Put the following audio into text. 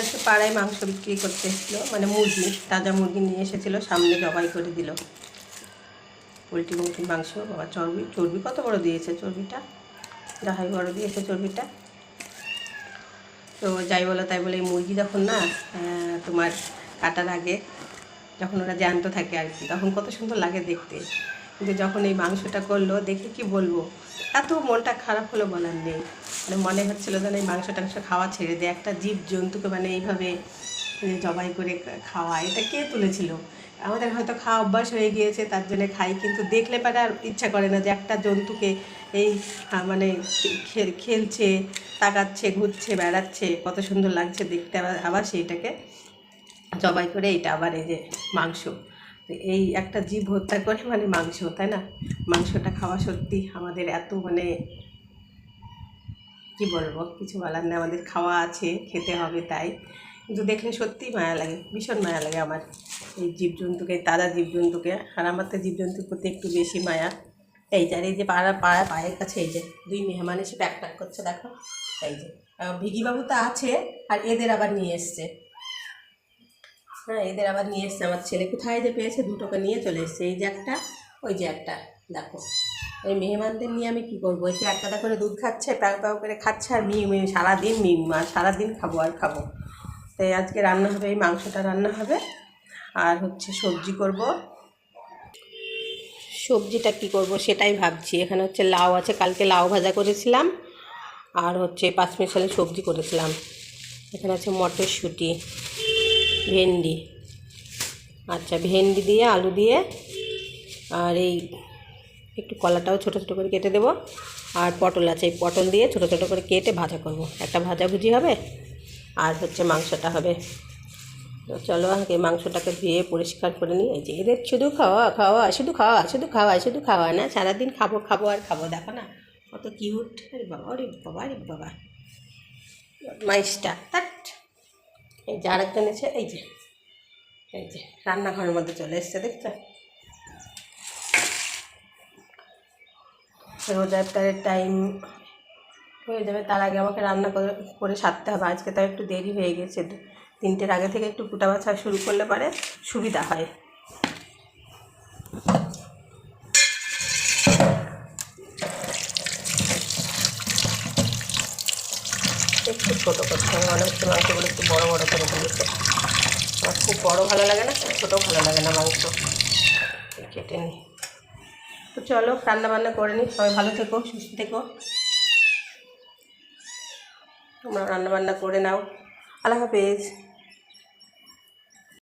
আজকে পাড়ায় মাংস বিক্রি করতে এসেছিল মানে মুরগি, তাজা মুরগি নিয়ে এসেছিল, সামনে জবাই করে দিল। পোলট্রি মুরগির মাংস, বাবা চর্বি চর্বি কত বড় দিয়েছে চর্বিটা? যাহাই বড় দিয়েছে চর্বিটা। তো যাই বলো, তাই বলে এই মুরগি যখন না তোমার কাটার আগে যখন ওরা জ্যান্ত থাকে আর কি, তখন কত সুন্দর লাগে দেখতে। কিন্তু যখন এই মাংসটা করল, দেখে কি বলব? এত মনটা খারাপ হলো বলার নেই। মানে মনে হচ্ছিল যেন এই মাংস টাংস খাওয়া ছেড়ে দেয় একটা জীব জন্তুকে মানে এইভাবে জবাই করে খাওয়া, এটা কে তুলেছিল? আমাদের হয়তো খাওয়া অভ্যাস হয়ে গিয়েছে, তার জন্য খাই, কিন্তু দেখলে পরে আর ইচ্ছা করে না যে একটা জন্তুকে এই মানে খেলছে, তাকাচ্ছে, ঘুরছে, বেড়াচ্ছে, কত সুন্দর লাগছে দেখতে আবার আবার সেইটাকে জবাই করে এইটা আবার এই যে মাংস। এই একটা জীব হত্যা করে মানে মাংস, তাই না? মাংসটা খাওয়া সত্যি আমাদের এত মানে কি বলব? কিছু বলার নেই, আমাদের খাওয়া আছে, খেতে হবে তাই। কিন্তু দেখলে সত্যিই মায়া লাগে, ভীষণ মায়া লাগে আমার এই জীবজন্তুকে তারা জীবজন্তুকে। আর আমার তো জীবজন্তুর প্রতি একটু বেশি মায়া। এই যে, আর এই যে পাড়া পাড়া পায়ের কাছে এই যে, দুই মেহমান এসে প্যাক প্যাক করছে, দেখো। এই যে ভিগিবাবু তো আছে, আর এদের আবার নিয়ে এসছে। হ্যাঁ এদের আবার নিয়ে এসছে, আমার ছেলে কোথায় যে পেয়েছে, দুটোকে নিয়ে চলে এসছে। এই যে একটা, ওই যে একটা, দেখো। এই মেহমানদের নিয়ে আমি কী করব? একটু একটা করে দুধ খাচ্ছে প্যাও প্যাও করে খাচ্ছে আর মি মি সারাদিন মি মা, সারাদিন খাব আর খাব। তাই আজকে রান্না হবে, এই মাংসটা রান্না হবে। আর হচ্ছে সবজি করব। সবজিটা কি করব সেটাই ভাবছি। এখানে হচ্ছে লাউ আছে, কালকে লাউ ভাজা করেছিলাম। আর হচ্ছে পাঁচ পাঁচমিশালি সবজি করেছিলাম। এখানে আছে মটরশুঁটি, ভেন্ডি। আচ্ছা ভেন্ডি দিয়ে, আলু দিয়ে, আর এই একটু কলাটাও ছোটো ছোটো করে কেটে দেবো আর পটল আছে। এই পটল দিয়ে ছোটো ছোটো করে কেটে ভাজা করব। একটা ভাজাভুজি হবে আর হচ্ছে মাংসটা হবে। তো চলো আগে মাংসটাকে ধুয়ে পরিষ্কার করে নিই। এই যে এদের শুধু খাওয়া খাওয়া, শুধু খাওয়া শুধু খাওয়া শুধু খাওয়া না, সারাদিন খাব খাব আর খাব। দেখো না, কত কিউট আরে বাবা আরে বাবা আরে বাবা। মাইসটা, তাট। এই যে আরেকজন এসে, এই যে এই যে, রান্নাঘরের মধ্যে চলে এসছে, দেখছ? রোজা ইফতারের টাইম হয়ে যাবে, তার আগে আমাকে রান্না করে করে সারতে হবে। আজকে তাও একটু দেরি হয়ে গেছে। তিনটের আগে থেকে একটু কুটা বাছা শুরু করলে পারে সুবিধা হয়। একটু ছোটো করতে হবে মনে হচ্ছে মাংসগুলো একটু বড়ো বড়ো করে দিয়েছে আমার খুব বড়ো ভালো লাগে না, খুব ছোটো ভালো লাগে না মাংস। কেটে নিই। তো চলো রান্নাবান্না করে নিই সবাই ভালো থেকো, সুস্থ থেকো। তোমরা রান্নাবান্না করে নাও। আল্লাহ হাফেজ।